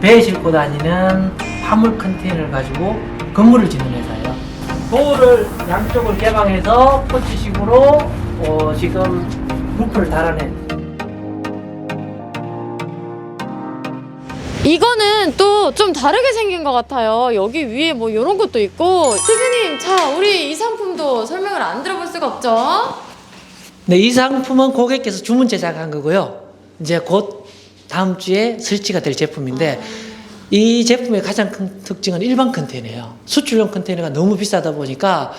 배에 싣고 다니는 화물 컨테이너를 가지고 건물을 짓는 회사예요. 도어를 양쪽을 개방해서 포치식으로 어, 지금 루프를 달아낸 이거는 또 좀 다르게 생긴 것 같아요. 여기 위에 뭐 이런 것도 있고. 대표님, 자, 우리 이 상품도 설명을 안 들어볼 수가 없죠? 네, 이 상품은 고객께서 주문 제작한 거고요. 이제 곧 다음 주에 설치가 될 제품인데 이 제품의 가장 큰 특징은 일반 컨테이너예요. 수출용 컨테이너가 너무 비싸다 보니까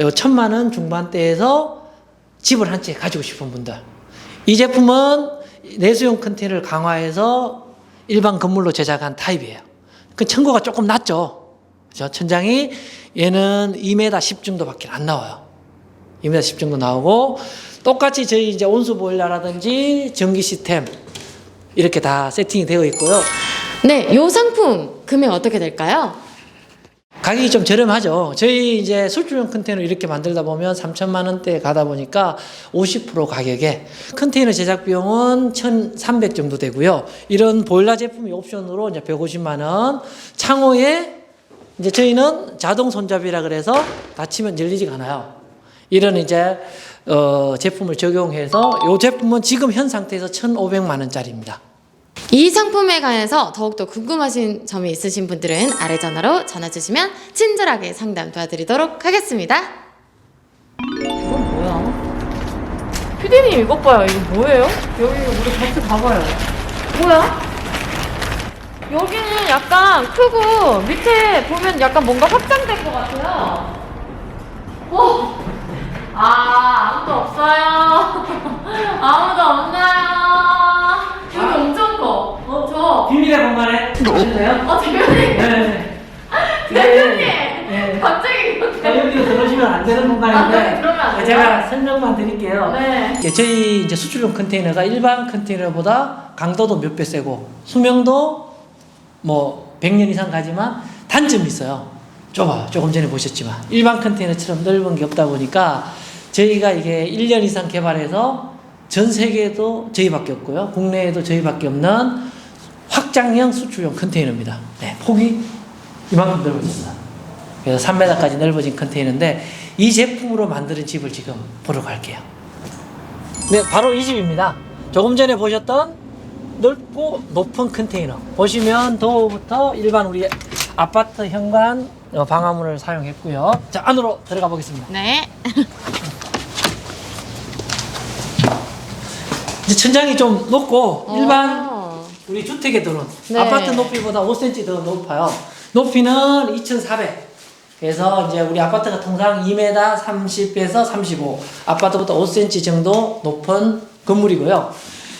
요 천만 원 중반대에서 집을 한 채 가지고 싶은 분들. 이 제품은 내수용 컨테이너를 강화해서 일반 건물로 제작한 타입이에요. 그 층고가 조금 낮죠. 그죠? 천장이 얘는 2m 10 정도밖에 안 나와요. 2m 10 정도 나오고 똑같이 저희 이제 온수 보일러라든지 전기 시스템 이렇게 다 세팅이 되어 있고요. 네, 이 상품 금액 어떻게 될까요? 가격이 좀 저렴하죠. 저희 이제 술주용 컨테이너 이렇게 만들다 보면 3천만 원대 가다 보니까 50% 가격에 컨테이너 제작 비용은 1,300 정도 되고요. 이런 보일러 제품이 옵션으로 이제 150만 원. 창호에 이제 저희는 자동 손잡이라 그래서 닫히면 열리지가 않아요. 이런 이제 어 제품을 적용해서 이 제품은 지금 현 상태에서 1,500만 원짜리입니다. 이 상품에 관해서 더욱더 궁금하신 점이 있으신 분들은 아래 전화로 전화 주시면 친절하게 상담 도와드리도록 하겠습니다. 이건 뭐야? 피디님 이것 봐요. 이거 뭐예요? 여기 우리 같이 가봐요. 뭐야? 여기는 약간 크고 밑에 보면 약간 뭔가 확장된 것 같아요. 어? 아 아무도 없어요. 아무도 없나요? 여기 엄청 커. 어, 저. 비밀의 어, 대표님. 네. 대표님. 네. 갑자기 자, 이렇게. 여기로 들어오시면 안 되는 아, 공간인데 여기 안 돼요? 제가 설명만 드릴게요. 네. 예, 저희 이제 수출용 컨테이너가 일반 컨테이너보다 강도도 몇 배 세고 수명도 뭐 100년 이상 가지만 단점이 있어요. 좁아요. 조금 전에 보셨지만 일반 컨테이너처럼 넓은 게 없다 보니까 저희가 이게 1년 이상 개발해서 전 세계에도 저희밖에 없고요. 국내에도 저희밖에 없는 확장형 수출용 컨테이너입니다. 네, 폭이 이만큼 넓어졌어요. 그래서 3m까지 넓어진 컨테이너인데 이 제품으로 만드는 집을 지금 보러 갈게요. 네, 바로 이 집입니다. 조금 전에 보셨던 넓고 높은 컨테이너. 보시면 도어부터 일반 우리 아파트 현관 어, 방화문을 사용했고요. 자, 안으로 들어가 보겠습니다. 네. 이제 천장이 좀 높고 일반 어. 우리 주택에 들은 네. 아파트 높이보다 5cm 더 높아요. 높이는 2,400. 그래서 이제 우리 아파트가 통상 2m 30에서 35. 아파트보다 5cm 정도 높은 건물이고요.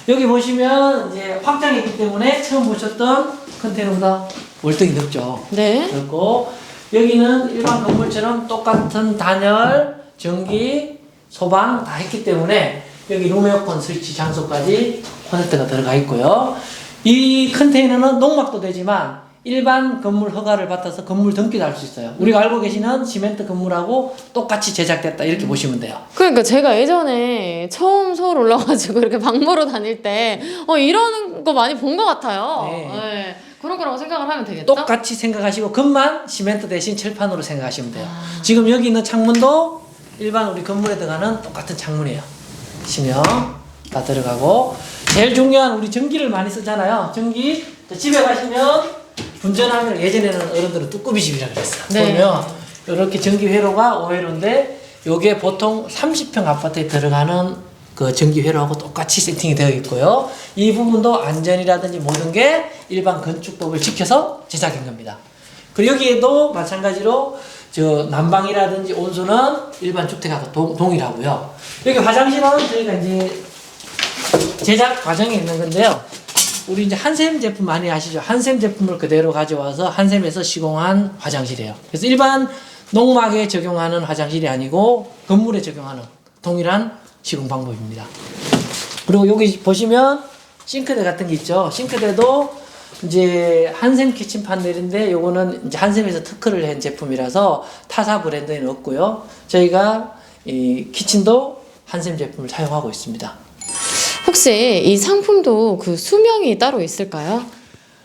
여기 보시면 이제 확장이 있기 때문에 처음 보셨던 컨테이너보다 월등히 넓죠. 네. 그리고 여기는 일반 건물처럼 똑같은 단열, 전기, 소방 다 했기 때문에 여기 룸에어컨 설치 장소까지 콘센트가 들어가 있고요. 이 컨테이너는 농막도 되지만 일반 건물 허가를 받아서 건물 등기도 할 수 있어요. 우리가 알고 계시는 시멘트 건물하고 똑같이 제작됐다 이렇게 보시면 돼요. 그러니까 제가 예전에 처음 서울 올라가지고 이렇게 방보러 다닐 때, 어, 이런 거 많이 본 것 같아요. 네. 네. 그런 거라고 생각을 하면 되겠죠? 똑같이 생각하시고 금만 시멘트 대신 칠판으로 생각하시면 돼요. 지금 여기 있는 창문도 일반 우리 건물에 들어가는 똑같은 창문이에요. 시면 다 들어가고 제일 중요한 우리 전기를 많이 쓰잖아요. 전기 저 집에 가시면 분전하면 예전에는 어른들은 뚜꾸비 집이라 그랬어요. 네. 보면 이렇게 전기 회로가 5회로인데 요게 보통 30평 아파트에 들어가는 그 전기 회로하고 똑같이 세팅이 되어 있고요. 이 부분도 안전이라든지 모든 게 일반 건축법을 지켜서 제작한 겁니다. 그리고 여기에도 마찬가지로 저 난방이라든지 온수는 일반 주택하고 동, 동일하고요. 여기 화장실은 저희가 이제 제작 과정에 있는 건데요. 우리 이제 한샘 제품 많이 아시죠? 한샘 제품을 그대로 가져와서 한샘에서 시공한 화장실이에요. 그래서 일반 농막에 적용하는 화장실이 아니고 건물에 적용하는 동일한 시공 방법입니다. 그리고 여기 보시면 싱크대 같은 게 있죠. 싱크대도 이제 한샘 키친 판넬인데 요거는 이제 한샘에서 특허를 한 제품이라서 타사 브랜드에는 없고요. 저희가 이 키친도 한샘 제품을 사용하고 있습니다. 혹시 이 상품도 그 수명이 따로 있을까요?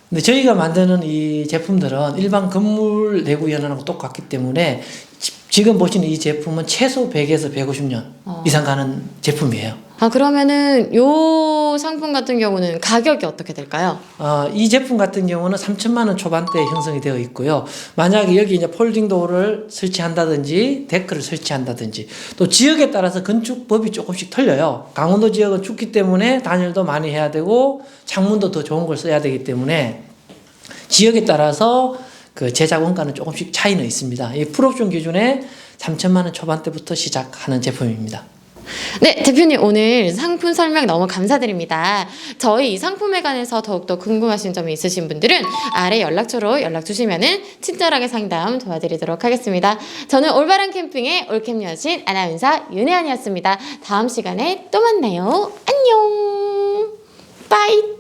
근데 저희가 만드는 이 제품들은 일반 건물 내구 연한하고 똑같기 때문에 지- 지금 보시는 이 제품은 최소 100에서 150년 어. 이상 가는 제품이에요. 아 그러면은 요 상품 같은 경우는 가격이 어떻게 될까요? 어, 이 제품 같은 경우는 3천만 원 초반대에 형성이 되어 있고요. 만약에 여기 이제 폴딩 도어를 설치한다든지 데크를 설치한다든지 또 지역에 따라서 건축법이 조금씩 틀려요. 강원도 지역은 춥기 때문에 단열도 많이 해야 되고 창문도 더 좋은 걸 써야 되기 때문에 지역에 따라서 그 제작 원가는 조금씩 차이는 있습니다. 이 풀옵션 기준에 3천만 원 초반대부터 시작하는 제품입니다. 네, 대표님 오늘 상품 설명 너무 감사드립니다. 저희 이 상품에 관해서 더욱더 궁금하신 점이 있으신 분들은 아래 연락처로 연락 주시면은 친절하게 상담 도와드리도록 하겠습니다. 저는 올바른 캠핑의 올캠 여신 아나운서 윤혜연이었습니다. 다음 시간에 또 만나요. 안녕. 빠이.